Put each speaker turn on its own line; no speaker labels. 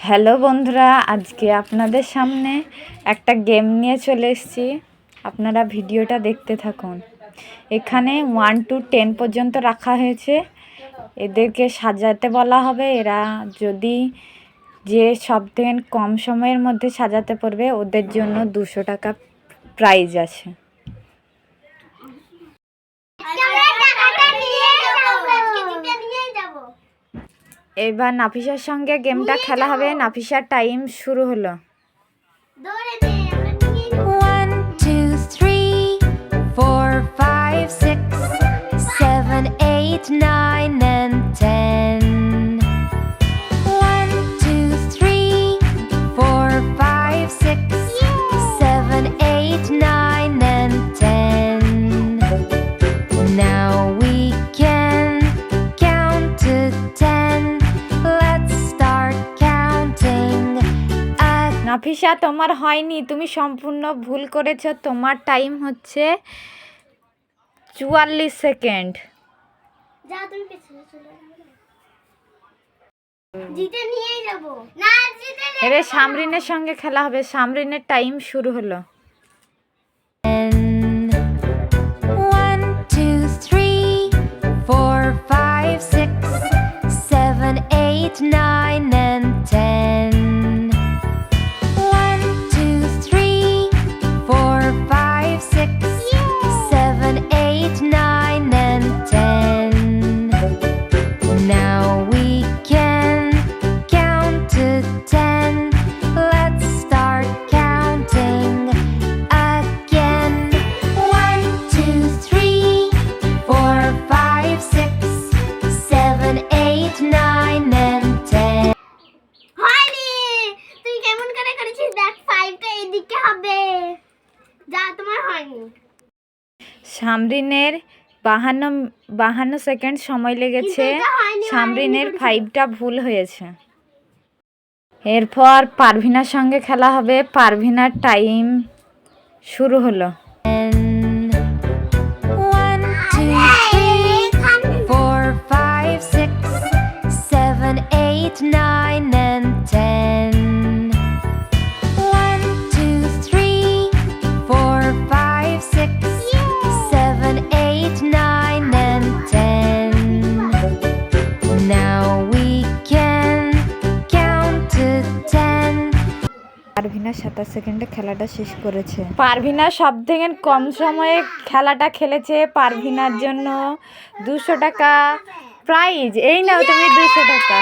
Hello বন্ধুরা, আজকে আপনাদের সামনে একটা গেম নিয়ে চলে এসেছি। আপনারা ভিডিওটা দেখতে থাকুন। এখানে ওয়ান টু টেন পর্যন্ত রাখা হয়েছে। এদেরকে সাজাতে বলা হবে। এরা যদি যে সব থেকে কম সময়ের মধ্যে সাজাতে পারবে, ওদের জন্য দুশো টাকা প্রাইজ আছে। এবার নাফিসার সঙ্গে গেমটা খেলা হবে নাফিসার টাইম শুরু হলো
four, five, six, seven, eight, nine, and ten.
Nafisa তোমার হয়নি তুমি সম্পূর্ণ ভুল করেছ তোমার টাইম হচ্ছে চুয়াল্লিশ সেকেন্ড
যা তুমি পেছনে চলে যাও। জিতে নিয়েই যাব না জিতে নিয়ে
এবার সামরিনের সঙ্গে খেলা হবে সামরিনের টাইম শুরু হলো
One, two, three, four, five, six, seven, eight, nine, and ten.
সামরিনের বাহান্ন বাহান্ন সেকেন্ড সময় লেগেছে। সামরিনের ফাইভটা ভুল হয়েছে। এরপর পারভিনার সঙ্গে খেলা হবে। পারভিনার টাইম শুরু হলো।
Eight, nine, and ten.
Parvina সাতাশ সেকেন্ডে খেলাটা শেষ করেছে। পারভিনা সব থেকে কম সময়ে খেলাটা খেলেছে পারভিনার জন্য দুশো টাকা প্রাইজ এই নাও তুমি দুশো টাকা।